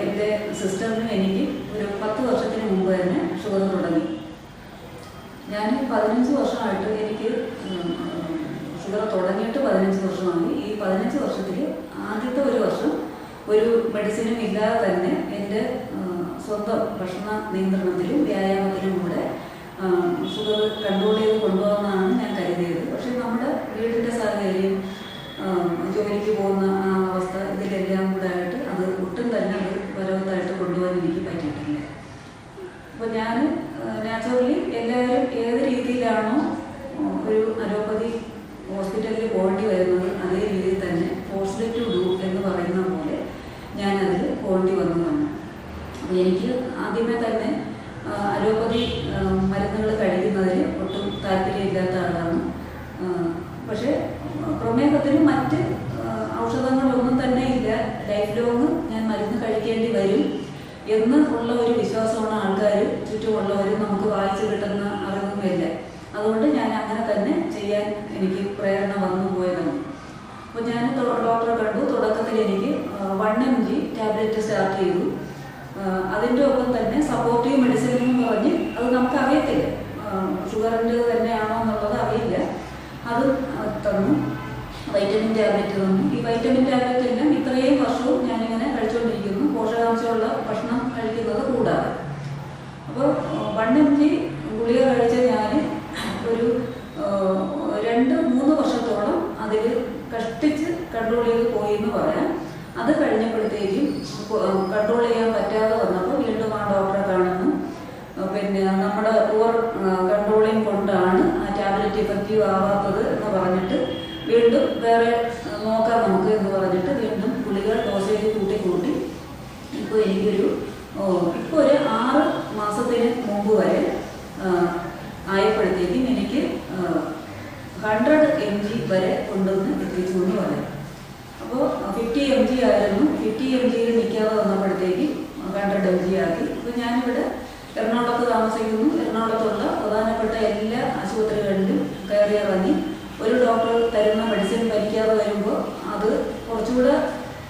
എന്റെ സിസ്റ്ററിനും എനിക്ക് ഒരു പത്ത് വർഷത്തിന് മുമ്പ് തന്നെ ഷുഗർ തുടങ്ങി. ഞാൻ പതിനഞ്ച് വർഷമായിട്ട് എനിക്ക് ഷുഗർ തുടങ്ങിയിട്ട് പതിനഞ്ച് വർഷമായി. ഈ പതിനഞ്ച് വർഷത്തിൽ ആദ്യത്തെ ഒരു വർഷം ഒരു മെഡിസിനും ഇല്ലാതെ തന്നെ എന്റെ സ്വന്തം ഭക്ഷണ നിയന്ത്രണത്തിലും വ്യായാമത്തിലും കൂടെ ഷുഗർ കൺട്രോൾ ചെയ്ത് കൊണ്ടുപോകുന്നതാണ് ഞാൻ കരുതിയത്. പക്ഷേ നമ്മുടെ വീടിന്റെ സാഹചര്യം ഉം, ജോലിക്ക് പോകുന്ന ആ അവസ്ഥ ഇതിലെല്ലാം കൂടെ ആയിട്ട് അത് ഒട്ടും തന്നെ അത് ഫലവത്തായിട്ട് കൊണ്ടുപോകാൻ എനിക്ക് പറ്റിയിട്ടില്ല അപ്പോൾ ഞാൻ നാച്ചുറലി എല്ലാവരും ഏത് രീതിയിലാണോ ഉം, ഒരു അലോപ്പതി ഹോസ്പിറ്റലിൽ പോകേണ്ടി വരുന്നത് അതേ രീതിയിൽ തന്നെ ഫോഴ്സ്ഡ് ടു ഡു എന്ന് പറയുന്ന പോലെ ഞാനതിൽ പോകേണ്ടി വന്നതാണ് അപ്പോൾ എനിക്ക് ആദ്യമേ തന്നെ ആ, അലോപ്പതി മരുന്നുകൾ കഴിക്കുന്നതിൽ ഒട്ടും താല്പര്യമില്ലാത്ത ആളാണ് ആ, പക്ഷേ പ്രമേഹത്തിന് മറ്റ് ഔഷധങ്ങളൊന്നും തന്നെ ഇല്ല. ലൈഫ് ലോങ് ഞാൻ മരുന്ന് കഴിക്കേണ്ടി വരും എന്ന് ഉള്ള ഒരു വിശ്വാസമാണ് ആൾക്കാർ ചുറ്റുമുള്ളവർ നമുക്ക് വായിച്ചു കിട്ടുന്ന അറിവുമില്ല അതുകൊണ്ട് ഞാൻ അങ്ങനെ തന്നെ ചെയ്യാൻ എനിക്ക് പ്രേരണ വന്നു പോയതാണ്. അപ്പോൾ ഞാൻ ഡോക്ടറെ കണ്ടു. തുടക്കത്തിൽ എനിക്ക് one M G tablet start ചെയ്തു. അതിന്റെ ഒപ്പം തന്നെ സപ്പോർട്ടീവ് മെഡിസിൻ എന്ന് പറഞ്ഞ് അത് നമുക്ക് അറിയത്തില്ല ഷുഗറിന്റെ തന്നെയാണോ എന്നുള്ളത് അറിയില്ല. അത് തന്നു. വൈറ്റമിൻ ടാബ്ലറ്റ് തന്നു ഈ വൈറ്റമിൻ ടാബ്ലറ്റ് എല്ലാം ഇത്രയും വർഷവും ഞാനിങ്ങനെ കഴിച്ചുകൊണ്ടിരിക്കുന്നു പോഷകാംശമുള്ള ഭക്ഷണം കഴിക്കുന്നത് കൂടാതെ അപ്പോൾ വൺ എം ജി ഗുളിക കഴിച്ച ഞാൻ ഒരു ആ, രണ്ട് മൂന്ന് വർഷത്തോളം അതിൽ കഷ്ടിച്ച് കൺട്രോൾ ചെയ്ത് പോയി എന്ന് പറയാം അത് കഴിഞ്ഞപ്പോഴത്തേക്കും കൺട്രോൾ ചെയ്യാൻ പറ്റാതെ വന്നപ്പോൾ വീണ്ടും ആ ഡോക്ടറെ കാണുന്നു ആ, പിന്നെ നമ്മുടെ പുവർ കൺട്രോളിങ് കൊണ്ടാണ് ആ ടാബ്ലറ്റ് ഇഫക്റ്റീവ് ആവാത്തത് എന്ന് പറഞ്ഞിട്ട് വീണ്ടും വേറെ ആ, നോക്കാം നമുക്ക് എന്ന് പറഞ്ഞിട്ട് വീണ്ടും ഗുളിക ഡോസേജ് കൂട്ടി കൂട്ടി ഇപ്പോൾ എനിക്കൊരു ഇപ്പോൾ ഒരു ആറ് മാസത്തിന് മുമ്പ് വരെ ആയപ്പോഴത്തേക്കും എനിക്ക് ഹൺഡ്രഡ് എം ജി വരെ കൊണ്ടുവന്ന് എത്തിച്ചു എന്ന് പറയാം അപ്പോൾ ഫിഫ്റ്റി എം ജി ആയിരുന്നു ഫിഫ്റ്റി എം ജിയിൽ നിൽക്കാതെ വന്നപ്പോഴത്തേക്കും ഹൺഡ്രഡ് എം ജി ആക്കി. അപ്പോൾ ഞാനിവിടെ എറണാകുളത്ത് താമസിക്കുന്നു. എറണാകുളത്തുള്ള പ്രധാനപ്പെട്ട എല്ലാ ആശുപത്രികളിലും കയറി ഇറങ്ങി ഒരു ഡോക്ടർ തരുന്ന മെഡിസിൻ ഭരിക്കാതെ വരുമ്പോൾ അത് കുറച്ചുകൂടെ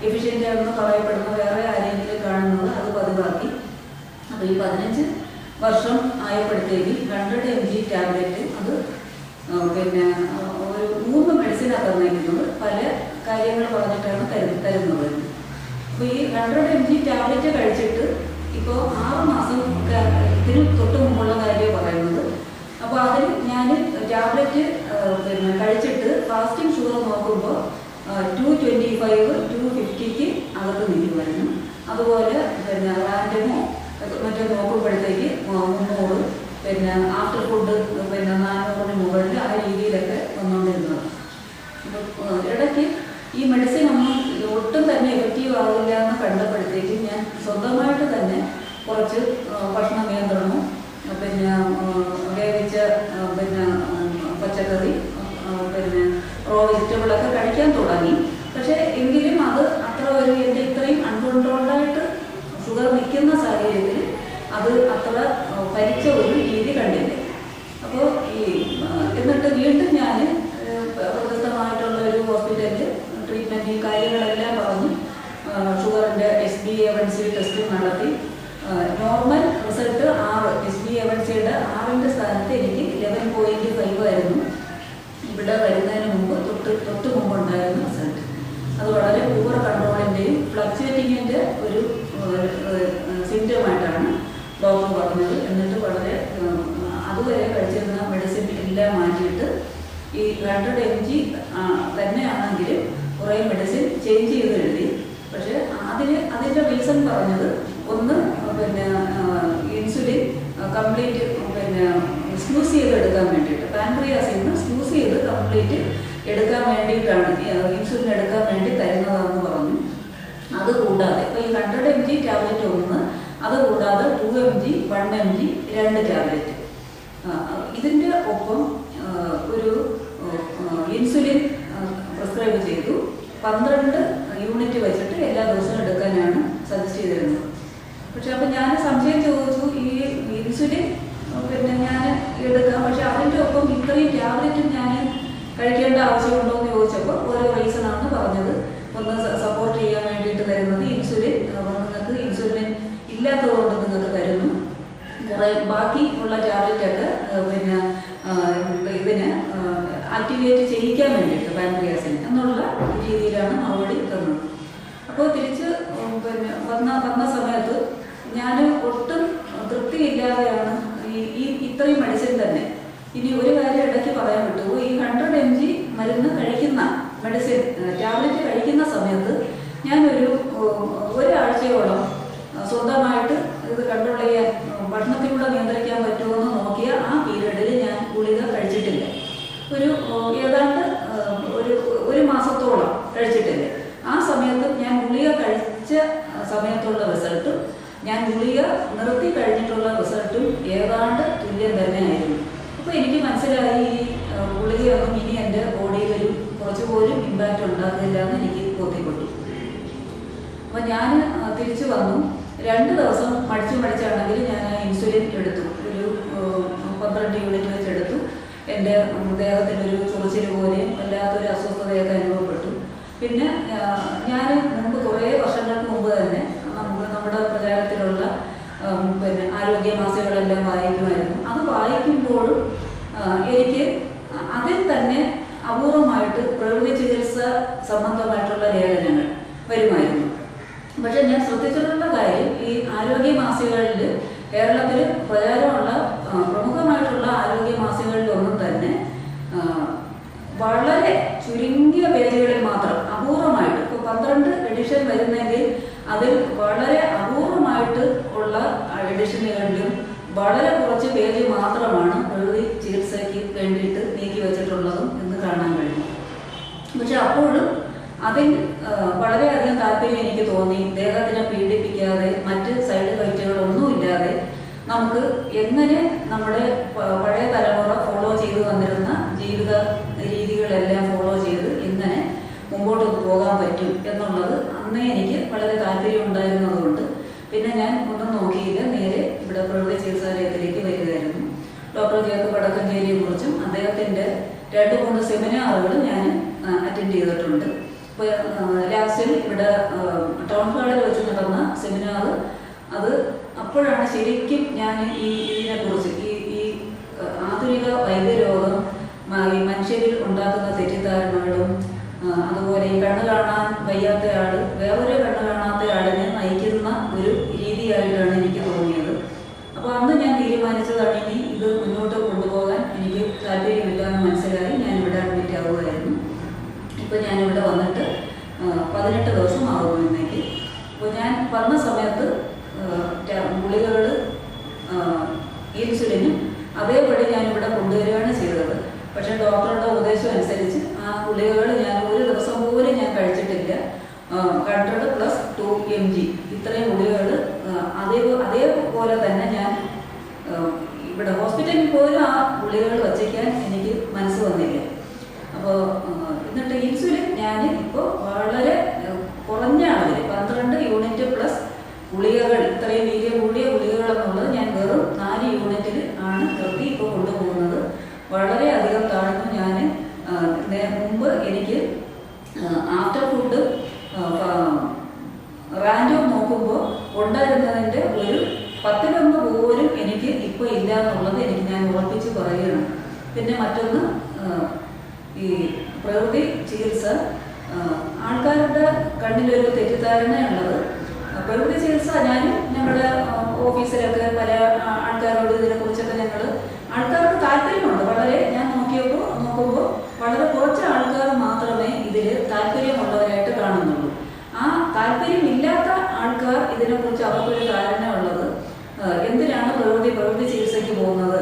എഫിഷ്യന്റ് ആണെന്ന് പറയപ്പെടുന്ന വേറെ ആരെങ്കിലും കാണുന്നത് അത് പതിവാക്കി അപ്പോൾ ഈ പതിനഞ്ച് വർഷം ആയപ്പോഴത്തേക്ക് ഹൺഡ്രഡ് എം ജി ടാബ്ലറ്റ് അത് പിന്നെ ഒരു മൂന്ന് മെഡിസിനാണ് തന്നിരിക്കുന്നത് പല കാര്യങ്ങൾ പറഞ്ഞിട്ടാണ് തരു തരുന്നത്. അപ്പോൾ ഈ ഹൺഡ്രഡ് എം ജി ടാബ്ലറ്റ് കഴിച്ചിട്ട് ഇപ്പോൾ ആറ് മാസം ഇതിന് തൊട്ട് മുമ്പുള്ള കാര്യം പറയുന്നത്. അപ്പോൾ അതിൽ ഞാൻ ടാബ്ലറ്റ് പിന്നെ കഴിച്ചിട്ട് ഫാസ്റ്റിംഗ് ഷുഗർ നോക്കുമ്പോൾ ടു ട്വന്റി ഫൈവ് ടു ഫിഫ്റ്റിക്ക് അകത്ത് നിൽക്കുമായിരുന്നു അതുപോലെ പിന്നെ റാൻഡമോ മറ്റോ നോക്കുമ്പോഴത്തേക്ക് മുന്നൂറ് പിന്നെ ആഫ്റ്റർ ഫുഡ് പിന്നെ നാനൂറിന് മുകളിൽ ആ രീതിയിലൊക്കെ വന്നുകൊണ്ടിരുന്നത് ഇടയ്ക്ക് ഈ മെഡിസിൻ ഒന്നും ഒട്ടും തന്നെ എഫക്റ്റീവ് ആവില്ല എന്ന് കണ്ടപ്പോഴത്തേക്ക് ഞാൻ സ്വന്തമായിട്ട് തന്നെ കുറച്ച് ഭക്ഷണ നിയന്ത്രണവും പിന്നെ വേവിച്ച പിന്നെ പച്ചക്കറി പിന്നെ റോ വെജിറ്റബിളൊക്കെ കഴിക്കാൻ തുടങ്ങി. പക്ഷേ എങ്കിലും അത് അത്ര ഒരു എന്റെ ഇത്രയും അൺകൺട്രോൾഡായിട്ട് ഷുഗർ നിൽക്കുന്ന സാഹചര്യത്തിൽ അത് അത്ര ഭരിച്ച ഒരു രീതി കണ്ടില്ല. അപ്പോൾ ഈ എന്നിട്ട് വീണ്ടും ഞാൻ പ്രശസ്തമായിട്ടുള്ള ഒരു ഹോസ്പിറ്റലിൽ ട്രീറ്റ്മെന്റ് ഈ കാര്യങ്ങളെല്ലാം പറഞ്ഞു ഷുഗറിന്റെ S B A one C test നടത്തി. നോർമൽ റിസൾട്ട് ആറ് എസ് ബി എ വൺ സിയുടെ ആറിന്റെ സ്ഥാനത്ത് എനിക്ക് ഇലവൻ പോയിന്റ് ഫൈവ് ആയിരുന്നു. ഇവിടെ വരുന്നതിന് മുമ്പ് തൊട്ട് തൊട്ട് മുമ്പ് ഉണ്ടായിരുന്ന റിസൾട്ട്. അത് വളരെ പൂവർ കൺട്രോളിന്റെയും ഫ്ലക്ച്വേറ്റിങ്ങിന്റെ ഒരു സിംറ്റമായിട്ടാണ് ഡോക്ടർ പറഞ്ഞത്. എന്നിട്ട് വളരെ അതുവരെ കഴിച്ചിരുന്ന മെഡിസിൻ എല്ലാം മാറ്റിയിട്ട് ഈ ഹൺഡ്രഡ് എം ജി തന്നെയാണെങ്കിലും കുറേ മെഡിസിൻ ചേഞ്ച് ചെയ്ത് എഴുതി. പക്ഷേ അതിന് അതിന്റെ റീസൺ പറഞ്ഞത് ഒന്ന് പിന്നെ ഇൻസുലിൻ കംപ്ലീറ്റ് പിന്നെ സ്ക്യൂസ് ചെയ്ത് എടുക്കാൻ വേണ്ടിയിട്ട്. പാൻക്രിയാസിൽ നിന്ന് സ്ക്യൂസ് ചെയ്ത് കംപ്ലീറ്റ് എടുക്കാൻ വേണ്ടിയിട്ടാണ് ഇൻസുലിൻ എടുക്കാൻ വേണ്ടി തരുന്നതെന്ന് പറഞ്ഞു. അത് കൂടാതെ ഇപ്പോൾ ഈ ഹൺഡ്രഡ് എം ജി ടാബ്ലറ്റ് ഒന്ന് അത് കൂടാതെ two M G one M G രണ്ട് ടാബ്ലറ്റ് ഇതിന്റെ ഒപ്പം ഒരു ഇൻസുലിൻ പ്രിസ്ക്രൈബ് ചെയ്തു. പന്ത്രണ്ട് യൂണിറ്റ് വെച്ചിട്ട് എല്ലാ ദിവസവും എടുക്കാനാണ് സജസ്റ്റ് ചെയ്തിരുന്നത്. പക്ഷെ അപ്പം ഞാൻ സംശയം ചോദിച്ചു ഈ ഇൻസുലിൻ പിന്നെ ഞാൻ എടുക്കാം. പക്ഷെ അതിന്റെ ഒപ്പം ഇത്രയും ടാബ്ലറ്റും ഞാൻ കഴിക്കേണ്ട ആവശ്യമുണ്ടോ എന്ന് ചോദിച്ചപ്പോൾ ഓരോ റീസൺ ആണ് പറഞ്ഞത്. ഒന്ന് സപ്പോർട്ട് ചെയ്യാൻ തരുന്നത് ഇൻസുലിൻ നിങ്ങൾക്ക് ഇൻസുലിൻ ഇല്ലാത്തതുകൊണ്ട് നിങ്ങൾക്ക് തരുന്നു. കുറേ ബാക്കി ഉള്ള ടാബ്ലറ്റൊക്കെ പിന്നെ ഇതിന് ആക്ടിവേറ്റ് ചെയ്യിക്കാൻ വേണ്ടിയിട്ട് പാൻക്രിയാസിന് എന്നുള്ള രീതിയിലാണ് മറുപടി തന്നത്. അപ്പോൾ തിരിച്ച് പിന്നെ വന്ന വന്ന സമയത്ത് ഞാൻ ഒട്ടും തൃപ്തിയില്ലാതെയാണ് ഈ ഇത്രയും മെഡിസിൻ തന്നെ. ഇനി ഒരു കാര്യം ഇടയ്ക്ക് പറയാൻ പറ്റുമോ? ഈ ഹൺഡ്രഡ് എം ജി മരുന്ന് കഴിക്കുന്ന മെഡിസിൻ ടാബ്ലറ്റ് കഴിക്കുന്ന സമയത്ത് ഞാനൊരു ഒരാഴ്ചയോളം സ്വന്തമായിട്ട് ഇത് കൺട്രോൾ ചെയ്യാൻ ഭക്ഷണത്തിലൂടെ നിയന്ത്രിക്കാൻ പറ്റുമോ എന്ന് നോക്കിയ ആ പീരീഡിൽ ഞാൻ ഗുളിക കഴിച്ചിട്ടില്ല ഒരു ഉം, ഏതാണ്ട് ഉം, ഒരു ഒരു മാസത്തോളം കഴിച്ചിട്ടില്ല ആ സമയത്ത് ഞാൻ ഗുളിക കഴിച്ച ആ, സമയത്തുള്ള റിസൾട്ടും ഞാൻ ഗുളിക നിർത്തി കഴിഞ്ഞിട്ടുള്ള റിസൾട്ടും ഏതാണ്ട് തുല്യം തന്നെയായിരുന്നു അപ്പോൾ എനിക്ക് മനസ്സിലായി ഈ ആ, ഗുളികയൊന്നും ഇനി എന്റെ ബോഡിയിൽ ഒരു കുറച്ച് പോലും ഇമ്പാക്റ്റ് ഉണ്ടാകുന്നില്ല എന്ന് എനിക്ക് ബോധ്യപ്പെട്ടു അപ്പോൾ ഞാൻ തിരിച്ചു വന്നു രണ്ട് ദിവസം മടിച്ചു മടിച്ചാണെങ്കിൽ ഞാൻ ആ ഇൻസുലിൻ എടുത്തു ഒരു ഏഹ്, പന്ത്രണ്ട് യൂണിറ്റ് വെച്ച് എടുത്തു എന്റെ ഒരു ചൊറിച്ചിൽ പോലെയും വല്ലാത്തൊരു അസ്വസ്ഥതയൊക്കെ അനുഭവപ്പെട്ടു. പിന്നെ ഞാൻ മുമ്പ് കുറേ വർഷങ്ങൾക്ക് മുമ്പ് തന്നെ നമ്മുടെ പ്രചാരത്തിലുള്ള പിന്നെ ആരോഗ്യ മാസികകളെല്ലാം വായിക്കുമായിരുന്നു. അത് വായിക്കുമ്പോഴും എനിക്ക് അതിൽ തന്നെ അപൂർവമായിട്ട് പ്രകൃതി ചികിത്സ സംബന്ധമായിട്ടുള്ള ലേഖനങ്ങൾ വരുമായിരുന്നു. പക്ഷെ ഞാൻ ശ്രദ്ധിച്ചിട്ടുള്ള കാര്യം ഈ ആരോഗ്യ മാസികകളിൽ കേരളത്തിൽ പ്രചാരമുള്ള പ്രമുഖമായിട്ടുള്ള ആരോഗ്യ മാസികകളിലൊന്നും തന്നെ വളരെ ചുരുങ്ങിയ പേജുകളിൽ മാത്രം അപൂർവമായിട്ട് ഇപ്പോൾ പന്ത്രണ്ട് എഡിഷൻ വരുന്നെങ്കിൽ അതിൽ വളരെ അപൂർവമായിട്ട് ഉള്ള എഡിഷനുകളിലും വളരെ കുറച്ച് പേജ് മാത്രമാണ് പ്രകൃതി ചികിത്സയ്ക്ക് വേണ്ടിയിട്ട് നീക്കി വെച്ചിട്ടുള്ളതും എന്ന് കാണാൻ കഴിയും പക്ഷെ അപ്പോഴും അതിൽ ആ, വളരെയധികം താല്പര്യം എനിക്ക് തോന്നി ദേഹത്തിനെ പീഡിപ്പിക്കാതെ മറ്റ് സൈഡ് എഫക്റ്റുകളൊന്നും ഇല്ലാതെ നമുക്ക് എങ്ങനെ നമ്മുടെ പ- പഴയ തലമുറ ഫോളോ ചെയ്തു വന്നിരുന്ന ജീവിത രീതികളെല്ലാം ഫോളോ ചെയ്ത് ഇങ്ങനെ മുമ്പോട്ട് പോകാൻ പറ്റും എന്നുള്ളത് അന്നേ എനിക്ക് വളരെ താല്പര്യം ഉണ്ടായിരുന്നതുകൊണ്ട് പിന്നെ ഞാൻ ഒന്നും നോക്കിയില്ല. നേരെ ഇവിടെ പ്രകൃതി ചികിത്സാലയത്തിലേക്ക് വരികയായിരുന്നു. ഡോക്ടർ ജേക്കബ് വടക്കഞ്ചേരിയെ കുറിച്ചും അദ്ദേഹത്തിന്റെ രണ്ട് മൂന്ന് സെമിനാറുകൾ ഞാൻ അറ്റൻഡ് ചെയ്തിട്ടുണ്ട്. ലാസ്റ്റിൽ ഇവിടെ ടൗൺ ഹാളിൽ വെച്ച് നടന്ന സെമിനാർ അത് അപ്പോഴാണ് ശരിക്കും ഞാൻ ഈ ഇതിനെക്കുറിച്ച് ഈ ഈ ആധുനിക വൈദ്യരോഗം ഈ മനുഷ്യരിൽ ഉണ്ടാക്കുന്ന തെറ്റിദ്ധാരണകളും അതുപോലെ ഈ കണ്ണ് കാണാൻ വയ്യാത്ത ആൾ വേറൊരു കണ്ണ് കാണാത്ത ആളിനെ നയിക്കുന്ന ഒരു രീതിയായിട്ടാണ് എനിക്ക് തോന്നിയത്. അപ്പോൾ അന്ന് ഞാൻ തീരുമാനിച്ചതാണ് ഇനി ഇത് മുന്നോട്ട് കൊണ്ടുപോകാൻ എനിക്ക് താല്പര്യമില്ല എന്ന് മനസ്സിലായി. ഞാൻ ഇവിടെ അഡ്മിറ്റ് ആവുകയായിരുന്നു. ഇപ്പോൾ ഞാനിവിടെ വന്നിട്ട് പതിനെട്ട് ദിവസം ആകുന്നു ഇന്നേക്ക് അപ്പോൾ ഞാൻ വന്ന സമയത്ത് ഗുളികകൾ ഇൻസുലിനും അതേപടി ഞാനിവിടെ കൊണ്ടുവരികയാണ് ഡോക്ടറുടെ ഉപദേശം അനുസരിച്ച് ആ ഗുളികകൾ ഞാൻ ഒരു ദിവസം പോലും ഞാൻ കഴിച്ചിട്ടില്ല hundred plus two M G ഇത്രയും ഗുളികകൾ അതേ അതേപോലെ തന്നെ ഞാൻ ആ, ഇവിടെ ഹോസ്പിറ്റലിൽ പോലും ആ ഗുളികകൾ വച്ചിക്കാൻ എനിക്ക് മനസ്സ് വന്നില്ല അപ്പോൾ എന്നിട്ട് ഇൻസുലിൻ ഞാൻ ഇപ്പോൾ വളരെ ആ, കുറഞ്ഞ അളവിൽ പന്ത്രണ്ട് യൂണിറ്റ് പ്ലസ് ഗുളികകൾ ഇത്രയും വീര്യം കൂടിയ ഗുളികകൾ എന്നുള്ളത് ഞാൻ വെറും നാല് യൂണിറ്റിൽ ആണ് നിർത്തി ഇപ്പോൾ കൊണ്ടുപോകുന്നത് വളരെയധികം താഴ്ന്നു ഞാൻ മുമ്പ് എനിക്ക് ആഫ്റ്റർ ഫുഡ് റാൻഡം നോക്കുമ്പോൾ ഉണ്ടായിരുന്നതിന്റെ ഒരു പത്തിലൊന്ന് പോലും എനിക്ക് ഇപ്പോൾ ഇല്ല എന്നുള്ളത് എനിക്ക് ഞാൻ ഉറപ്പിച്ച് പറയുകയാണ് പിന്നെ മറ്റൊന്ന് ഈ പ്രകൃതി ചികിത്സ. ആൾക്കാരുടെ കണ്ണിലൊരു തെറ്റിദ്ധാരണയുള്ളത്. പ്രകൃതി ചികിത്സ ഞാനും ഞങ്ങളുടെ ഓഫീസിലൊക്കെ പല ആൾക്കാരോട് ഇതിനെക്കുറിച്ചൊക്കെ ഞങ്ങൾ ആൾക്കാർക്ക് താല്പര്യമുണ്ട്. വളരെ ഞാൻ നോക്കിയപ്പോൾ നോക്കുമ്പോൾ വളരെ കുറച്ച് ആൾക്കാർ മാത്രമേ ഇതിൽ താല്പര്യമുള്ളവരായിട്ട് കാണുന്നുള്ളൂ. ആ താല്പര്യമില്ലാത്ത ആൾക്കാർ ഇതിനെക്കുറിച്ച് അവർക്കൊരു ധാരണ ഉള്ളത് എന്തിനാണ് പ്രകൃതി പ്രകൃതി ചികിത്സയ്ക്ക് പോകുന്നത്?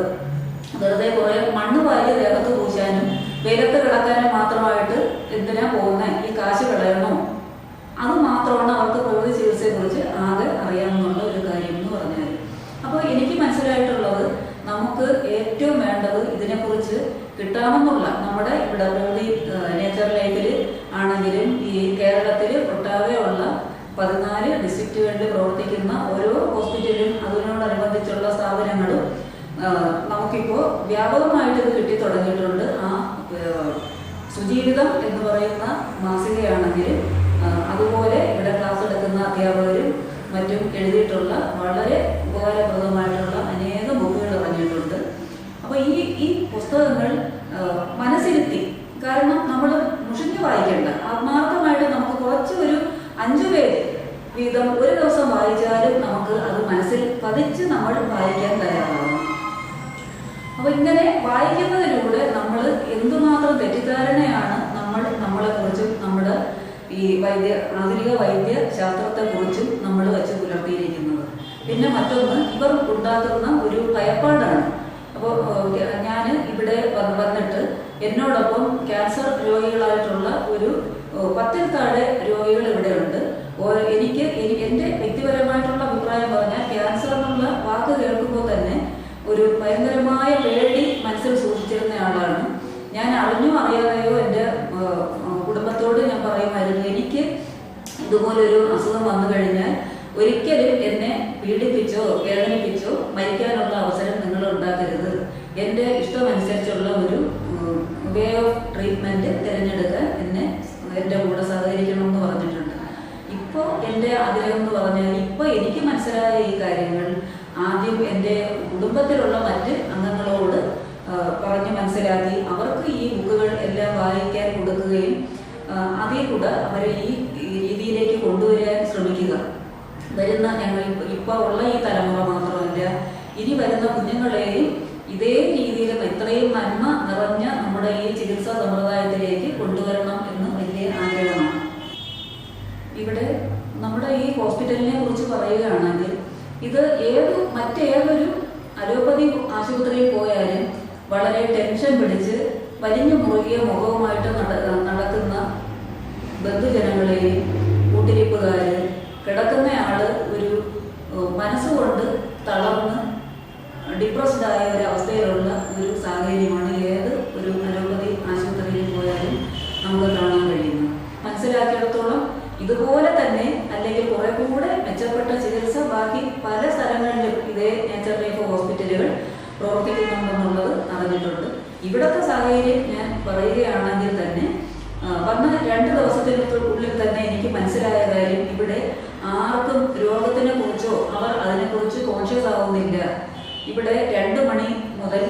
വെറുതെ കുറെ മണ്ണ് വാരി ദേഹത്ത് പൂശാനും വിലക്ക് കിടക്കാനും മാത്രമായിട്ട് എന്തിനാ പോകുന്നത് ഈ കാശ് കളയണോ? അത് മാത്രമാണ് അവർക്ക് പ്രകൃതി ചികിത്സയെക്കുറിച്ച് ആകെ അറിയാമെന്നുള്ള ഒരു കാര്യം എന്ന് പറഞ്ഞാൽ അപ്പോൾ എനിക്ക് മനസ്സിലായിട്ടുള്ളത് നമുക്ക് ഏറ്റവും വേണ്ടത് ഇതിനെക്കുറിച്ച് കിട്ടാമെന്നുള്ള നമ്മുടെ ഇവിടെ പ്രകൃതി നേച്ചർ ലൈഫിൽ ആണെങ്കിലും ഈ കേരളത്തിൽ ഒട്ടാകെ ഉള്ള പതിനാല് ഡിസ്ട്രിക്റ്റുകളിൽ പ്രവർത്തിക്കുന്ന ഓരോ ഹോസ്പിറ്റലും അതിനോടനുബന്ധിച്ചുള്ള സ്ഥാപനങ്ങളും ആണ് വ്യാപകമായിട്ട് ഇത് കിട്ടി തുടങ്ങിയിട്ടുണ്ട്. ആ സുജീവിതം എന്ന് പറയുന്ന മാസികയാണെങ്കിൽ അതുപോലെ ഇവിടെ ക്ലാസ് എടുക്കുന്ന അധ്യാപകരും മറ്റും എഴുതിയിട്ടുള്ള വളരെ ഉപകാരപ്രദമായിട്ടുള്ള അനേകം ബുക്കുകൾ ഇറങ്ങിയിട്ടുണ്ട് അപ്പോൾ ഈ ഈ പുസ്തകങ്ങൾ മനസ്സിരുത്തി. കാരണം നമ്മൾ മുഷിഞ്ഞു വായിക്കേണ്ട. ആത്മാർത്ഥമായിട്ട് നമുക്ക് കുറച്ച് ഒരു അഞ്ചു പേര് വീതം ഒരു ദിവസം വായിച്ചാലും നമുക്ക് അത് മനസ്സിൽ പതിച്ച് നമ്മൾ വായിക്കാൻ തയ്യാറാവണം. അപ്പൊ ഇങ്ങനെ വായിക്കുന്നതിലൂടെ നമ്മൾ എന്തുമാത്രം തെറ്റിദ്ധാരണയാണ് നമ്മൾ നമ്മളെ കുറിച്ചും നമ്മുടെ ഈ വൈദ്യ ആധുനിക വൈദ്യ ശാസ്ത്രത്തെ കുറിച്ചും നമ്മൾ വെച്ച് പുലർത്തിയിരിക്കുന്നത്. പിന്നെ മറ്റൊന്ന് ഇവർ ഉണ്ടാക്കുന്ന ഒരു ഭയപ്പാടാണ്. അപ്പോൾ ഞാൻ ഇവിടെ വന്നിട്ട് എന്നോടൊപ്പം ക്യാൻസർ രോഗികളായിട്ടുള്ള ഒരു പത്തിൽ താഴെ രോഗികൾ ഇവിടെ ഉണ്ട് എനിക്ക് എന്റെ വ്യക്തിപരമായിട്ടുള്ള അഭിപ്രായം പറഞ്ഞാൽ ക്യാൻസർ എന്നുള്ള വാക്ക് കേൾക്കുമ്പോൾ തന്നെ ഒരു ഭയങ്കരമായ പേടി മനസ്സിൽ സൂക്ഷിച്ചിരുന്ന ആളാണ് ഞാൻ അറിഞ്ഞോ അറിയാതെയോ എന്റെ കുടുംബത്തോട് ഞാൻ പറയുമായിരുന്നു എനിക്ക് ഇതുപോലൊരു അസുഖം വന്നു കഴിഞ്ഞാൽ ഒരിക്കലും എന്നെ പീഡിപ്പിച്ചോ വേദനിപ്പിച്ചോ മരിക്കാനുള്ള അവസരം നിങ്ങൾ ഉണ്ടാക്കരുത്. എന്റെ ഇഷ്ടമനുസരിച്ചുള്ള ഒരു വേ ഓഫ് ട്രീറ്റ്മെന്റ് തിരഞ്ഞെടുക്കാൻ എന്നെ എന്റെ കൂടെ സഹകരിക്കണം എന്ന് പറഞ്ഞിട്ടുണ്ട്. ഇപ്പോൾ എന്റെ ആഗ്രഹം എന്ന് പറഞ്ഞാൽ ഇപ്പോൾ എനിക്ക് മനസ്സിലായ ഈ കാര്യങ്ങൾ ആദ്യം എന്റെ കുടുംബത്തിലുള്ള മറ്റ് അംഗങ്ങളോട് പറഞ്ഞ് മനസ്സിലാക്കി അവർക്ക് ഈ ബുക്കുകൾ എല്ലാം വായിക്കാൻ കൊടുക്കുകയും അതിൽ കൂടെ അവരെ ഈ രീതിയിലേക്ക് കൊണ്ടുവരാൻ ശ്രമിക്കുക. വരുന്ന ഞങ്ങൾ ഇപ്പ- ഇപ്പോൾ ഉള്ള ഈ തലമുറ മാത്രമല്ല ഇനി വരുന്ന കുഞ്ഞുങ്ങളെയും ഇതേ രീതിയിൽ ഇത്രയും നന്മ നിറഞ്ഞ നമ്മുടെ ഈ ചികിത്സാ സമ്പ്രദായത്തിലേക്ക് കൊണ്ടുവരണം എന്ന് വലിയ ആഗ്രഹമാണ്. ഇവിടെ നമ്മുടെ ഈ ഹോസ്പിറ്റലിനെ കുറിച്ച് പറയുകയാണെങ്കിൽ ഇത് ഏത് മറ്റേതൊരു അലോപ്പതി ആശുപത്രിയിൽ പോയാലും വളരെ ടെൻഷൻ പിടിച്ച് വലിഞ്ഞു മുറുകിയ മുഖവുമായിട്ട് നട- നടക്കുന്ന ബന്ധുജനങ്ങളെയും കൂട്ടിരിപ്പുകാര് കിടക്കുന്ന ആൾ ഒരു മനസ്സുകൊണ്ട് തളർന്ന് ഡിപ്രസ്ഡ് ആയ ഒരു അവസ്ഥയിലുള്ള ഒരു സാഹചര്യമാണ് ഏത് ഒരു അലോപ്പതി ആശുപത്രിയിൽ പോയാലും നമുക്ക് കാണാൻ കഴിയുന്നത്. മനസ്സിലാക്കിയിടത്തോളം ഇതുപോലെ തന്നെ അല്ലെങ്കിൽ കുറെ കൂടെ മെച്ചപ്പെട്ട ചികിത്സ ബാക്കി പല സ്ഥലങ്ങളിലും ഇതേ നേച്ചർ ലൈഫ് ഹോസ്പിറ്റലുകൾ പ്രവർത്തിക്കുന്നുണ്ടെന്നുള്ളത് അറിഞ്ഞിട്ടുണ്ട് ഇവിടുത്തെ സാഹചര്യം ഞാൻ പറയുകയാണെങ്കിൽ തന്നെ വന്ന രണ്ട് ദിവസത്തിനുള്ളിൽ തന്നെ എനിക്ക് മനസ്സിലായ കാര്യം ഇവിടെ ആർക്കും രോഗത്തിനെ കുറിച്ചോ അവർ അതിനെക്കുറിച്ച് കോൺഷ്യസ് ആവുന്നില്ല. ഇവിടെ രണ്ട് മണി മുതൽ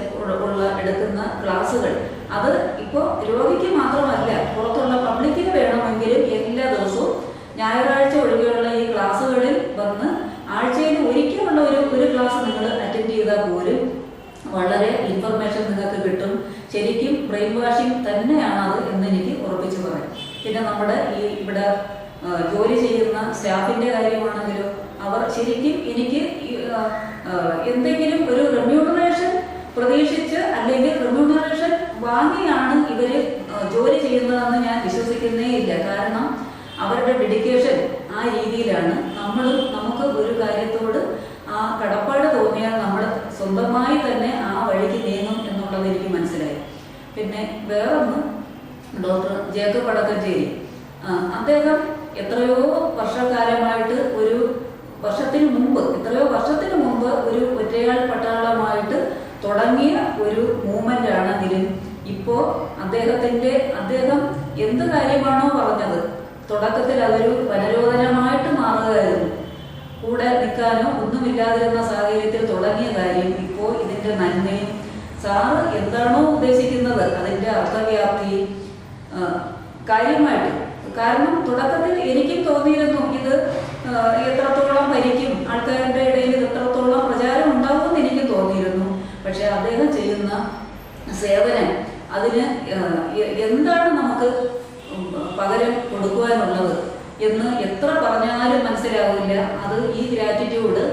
ഉള്ള എടുക്കുന്ന ക്ലാസ്സുകൾ. അത് ഇപ്പോൾ രോഗിക്ക് മാത്രമല്ല പുറത്തുള്ള പബ്ലിക്കിന് വേണമെങ്കിലും എല്ലാ ദിവസവും ഞായറാഴ്ച ഒഴികെയുള്ള ഈ ക്ലാസ്സുകളിൽ വന്ന് ആഴ്ചയിൽ ഒരിക്കലുള്ള ഒരു ഒരു ക്ലാസ് നിങ്ങൾ അറ്റൻഡ് ചെയ്താൽ പോലും വളരെ ഇൻഫർമേഷൻ നിങ്ങൾക്ക് കിട്ടും. ശരിക്കും ബ്രെയിൻ വാഷിംഗ് തന്നെയാണ് അത് എന്ന് എനിക്ക് ഉറപ്പിച്ചു പറയാം. പിന്നെ നമ്മുടെ ഈ ഇവിടെ ജോലി ചെയ്യുന്ന സ്റ്റാഫിന്റെ കാര്യമാണെങ്കിലും അവർ ശരിക്കും എനിക്ക് എന്തെങ്കിലും ഒരു റെമ്യൂണറേഷൻ പ്രതീക്ഷിച്ച് അല്ലെങ്കിൽ റെമ്യൂണറേഷൻ വാങ്ങിയാണ് ഇവർ ആ, ജോലി ചെയ്യുന്നതെന്ന് ഞാൻ വിശ്വസിക്കുന്നേ ഇല്ല. കാരണം അവരുടെ ഡെഡിക്കേഷൻ ആ രീതിയിലാണ്. നമ്മൾ നമുക്ക് ഒരു കാര്യത്തോട് ആ കടപ്പാട് തോന്നിയാൽ നമ്മൾ സ്വന്തമായി തന്നെ ആ വഴിക്ക് നീങ്ങും എന്നുള്ളത് എനിക്ക് മനസ്സിലായി. പിന്നെ വേറൊന്ന് ഡോക്ടർ ജേക്കബ് അടക്കഞ്ചേരി അദ്ദേഹം എത്രയോ വർഷക്കാലമായിട്ട് ഒരു വർഷത്തിന് മുമ്പ് എത്രയോ വർഷത്തിന് മുമ്പ് ഒരു ഒറ്റയാൾ പട്ടാളമായിട്ട് തുടങ്ങിയ ഒരു മൂവ്മെന്റ് ആണെങ്കിലും ഇപ്പോ അദ്ദേഹത്തിന്റെ അദ്ദേഹം എന്ത് കാര്യമാണോ പറഞ്ഞത് തുടക്കത്തിൽ അതൊരു വനരോധനമായിട്ട് മാറുകയായിരുന്നു. കൂടെ നിൽക്കാനോ ഒന്നുമില്ലാതിരുന്ന സാഹചര്യത്തിൽ തുടങ്ങിയ കാര്യം ഇപ്പോൾ ഇതിന്റെ നന്മയും. സാറ് എന്താണോ ഉദ്ദേശിക്കുന്നത്? അതിന്റെ അർത്ഥവ്യാപ്തി കാര്യമായിട്ട്. കാരണം തുടക്കത്തിൽ എനിക്കും തോന്നിയിരുന്നു ഇത് എത്രത്തോളം ഭരിക്കും ആൾക്കാരുടെ ഇടയിൽ ഇത് എത്രത്തോളം പ്രചാരം ഉണ്ടാവുമെന്ന് എനിക്ക് തോന്നിയിരുന്നു. പക്ഷെ അദ്ദേഹം ചെയ്യുന്ന സേവനം അതിന് എന്താണ് നമുക്ക് പകരം കൊടുക്കുവാനുള്ളത്? എന്ന് എത്ര പറഞ്ഞാലും മനസ്സിലാവില്ല. അത് ഈ ഗ്രാറ്റിറ്റ്യൂഡ്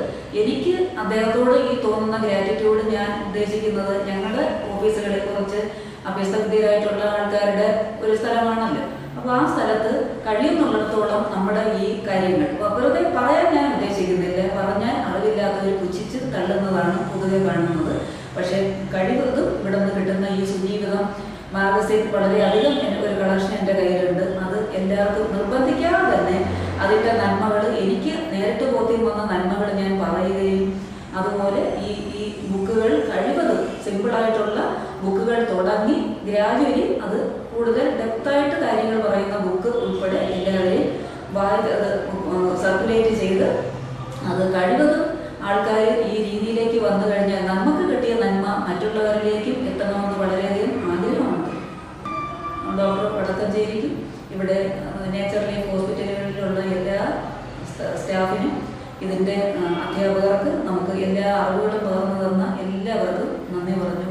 എനിക്ക് അദ്ദേഹത്തോട് ഈ തോന്നുന്ന ഗ്രാറ്റിറ്റ്യൂഡ് ഞാൻ ഉദ്ദേശിക്കുന്നത് ഞങ്ങളുടെ ഓഫീസുകളിൽ കുറച്ച് അഭ്യസ്തവിദ്യരായിട്ടുള്ള ആൾക്കാരുടെ ഒരു സ്ഥലമാണല്ലോ. അപ്പോൾ ആ സ്ഥലത്ത് കഴിയുന്നുള്ളിടത്തോളം നമ്മുടെ ഈ കാര്യങ്ങൾ വെറുതെ പറയാൻ ഞാൻ ഉദ്ദേശിക്കുന്നില്ല. പറഞ്ഞാൽ അറിവില്ലാത്തവർ പുച്ഛിച്ച് തള്ളുന്നതാണ് പൊതുവെ കാണുന്നത്. പക്ഷേ കഴിവതും ഇവിടെ നിന്ന് കിട്ടുന്ന ഈ സുജീവിതം മാഗസിൻ എന്റെ ഒരു കളക്ഷൻ എന്റെ കയ്യിലുണ്ട്. അത് എല്ലാവർക്കും നിർബന്ധിക്കാതെ തന്നെ അതിന്റെ നന്മകൾ എനിക്ക് നേരിട്ട് ബോധ്യം വന്ന നന്മകൾ ഞാൻ പറയുകയും അതുപോലെ ഈ ഈ ബുക്കുകൾ കഴിവതും സിമ്പിളായിട്ടുള്ള ബുക്കുകൾ തുടങ്ങി ഗ്രാജുവലി അത് കൂടുതൽ ഡെപ്തായിട്ട് കാര്യങ്ങൾ പറയുന്ന ബുക്ക് ഉൾപ്പെടെ എല്ലാവരെയും വായി സർക്കുലേറ്റ് ചെയ്ത് അത് കഴിവതും ആൾക്കാർ ഈ രീതിയിലേക്ക് വന്നു കഴിഞ്ഞാൽ നമുക്ക് കിട്ടിയ നന്മ മറ്റുള്ളവരിലേക്കും എത്തണമെന്ന് വളരെയധികം ആഗ്രഹമുണ്ട്. ഡോക്ടർ വടക്കഞ്ചേരിക്കും ഇവിടെ നേച്ചർ ലൈഫ് ഹോസ്പിറ്റലുകളിലുള്ള എല്ലാ സ്റ്റാഫിനും ഇതിന്റെ അധ്യാപകർക്ക് നമുക്ക് എല്ലാ അറിവുകളും പകർന്നു തന്ന എല്ലാവർക്കും നന്ദി പറഞ്ഞു.